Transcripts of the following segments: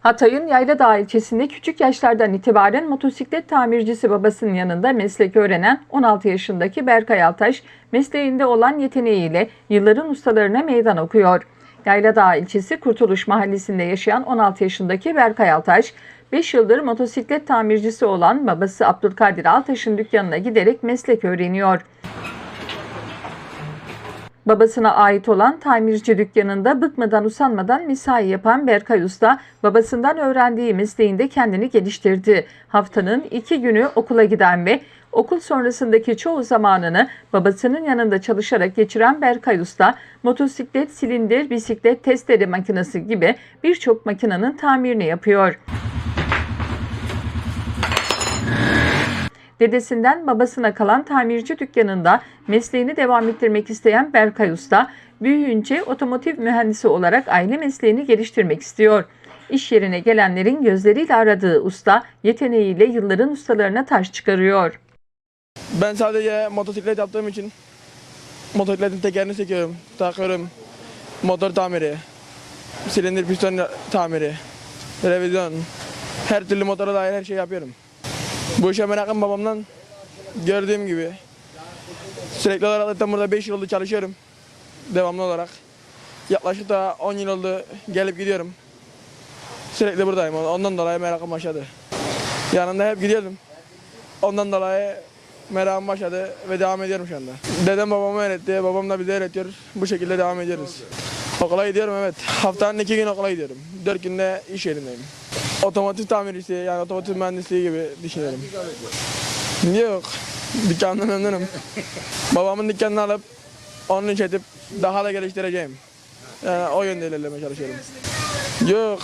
Hatay'ın Yayladağ ilçesinde küçük yaşlardan itibaren motosiklet tamircisi babasının yanında meslek öğrenen 16 yaşındaki Berkay Altaş, mesleğinde olan yeteneğiyle yılların ustalarına meydan okuyor. Yayladağ ilçesi Kurtuluş Mahallesi'nde yaşayan 16 yaşındaki Berkay Altaş, 5 yıldır motosiklet tamircisi olan babası Abdülkadir Altaş'ın dükkanına giderek meslek öğreniyor. Babasına ait olan tamirci dükkanında bıkmadan usanmadan mesai yapan Berkay Usta, babasından öğrendiği mesleğinde kendini geliştirdi. Haftanın iki günü okula giden ve okul sonrasındaki çoğu zamanını babasının yanında çalışarak geçiren Berkay Usta, motosiklet, silindir, bisiklet, testere makinesi gibi birçok makinenin tamirini yapıyor. Dedesinden babasına kalan tamirci dükkanında mesleğini devam ettirmek isteyen Berkay Usta, büyüyünce otomotiv mühendisi olarak aile mesleğini geliştirmek istiyor. İş yerine gelenlerin gözleriyle aradığı usta, yeteneğiyle yılların ustalarına taş çıkarıyor. Ben sadece motosiklet yaptığım için motosikletin tekerini söküyorum, takıyorum. Motor tamiri, silindir piston tamiri, revizyon, her türlü motora dair her şeyi yapıyorum. Bu işe merakım babamdan gördüğüm gibi. Sürekli olarak zaten burada 5 yıl oldu çalışıyorum. Devamlı olarak. Yaklaşık da 10 yıl oldu gelip gidiyorum. Sürekli buradayım. Ondan dolayı merakım başladı. Yanında hep gidiyordum. Ondan dolayı merakım başladı ve devam ediyorum şu anda. Dedem babamı öğretti, babam da bize öğretiyor. Bu şekilde devam ediyoruz. Okula gidiyorum evet. Haftanın iki gün okula gidiyorum. Dört günde iş yerindeyim. Otomotiv tamircisi yani otomotiv mühendisliği gibi düşünüyorum. Yok. Dükkandan memnunum. Babamın dükkanını alıp onu işletip daha da geliştireceğim. Yani o yönde ilerlemeye çalışıyorum. Yok.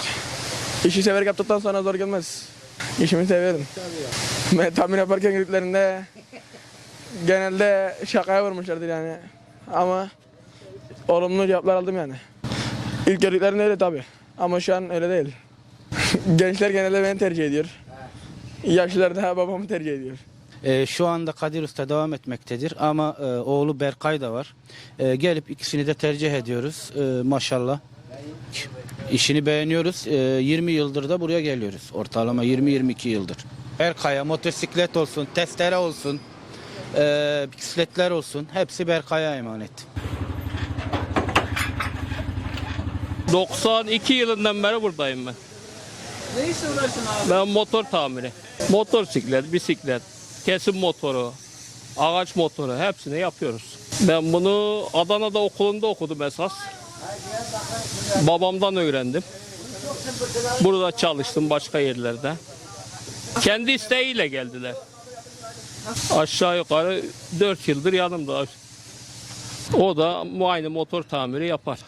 İşi severek yaptıktan sonra zor gelmez. İşimi seviyorum. Ben tamir yaparken griplerinde genelde şakaya vurmuşlardır yani. Ama olumlu cevaplar aldım yani. İlk gördüklerinde öyle tabi. Ama şu an öyle değil. Gençler genelde beni tercih ediyor. Yaşlılar da babamı tercih ediyor. Ee, şu anda Kadir Usta devam etmektedir ama e, oğlu Berkay da var. E, gelip ikisini de tercih ediyoruz e, maşallah. İşini beğeniyoruz. E, 20 yıldır da buraya geliyoruz. Ortalama 20-22 yıldır. Berkay'a motosiklet olsun, testere olsun, e, bisikletler olsun hepsi Berkay'a emanet. 92 yılından beri buradayım ben. Ne işle uğraşın abi? Ben motor tamiri. Motosiklet, bisiklet, kesim motoru, ağaç motoru hepsini yapıyoruz. Ben bunu Adana'da okulunda okudum esas. Babamdan öğrendim. Burada çalıştım başka yerlerde. Kendi isteğiyle geldiler. Aşağı yukarı 4 yıldır yanımda. O da aynı motor tamiri yapar.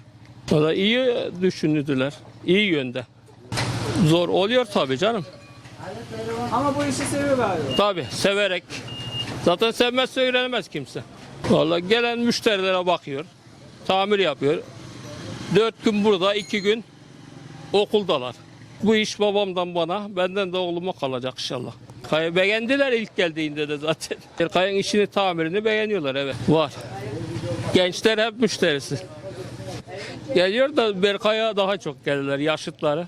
O da iyi düşündüler. iyi yönde. Zor oluyor tabii canım. Ama bu işi seviyor galiba. Tabii severek. Zaten sevmezse öğrenemez kimse. Vallahi gelen müşterilere bakıyor. Tamir yapıyor. Dört gün burada, iki gün okuldalar. Bu iş babamdan bana, benden de oğluma kalacak inşallah. Kaya beğendiler ilk geldiğinde de zaten. Kayın işini, tamirini beğeniyorlar evet. Var. Gençler hep müşterisi. Geliyor da Berkay'a daha çok gelirler yaşıtları.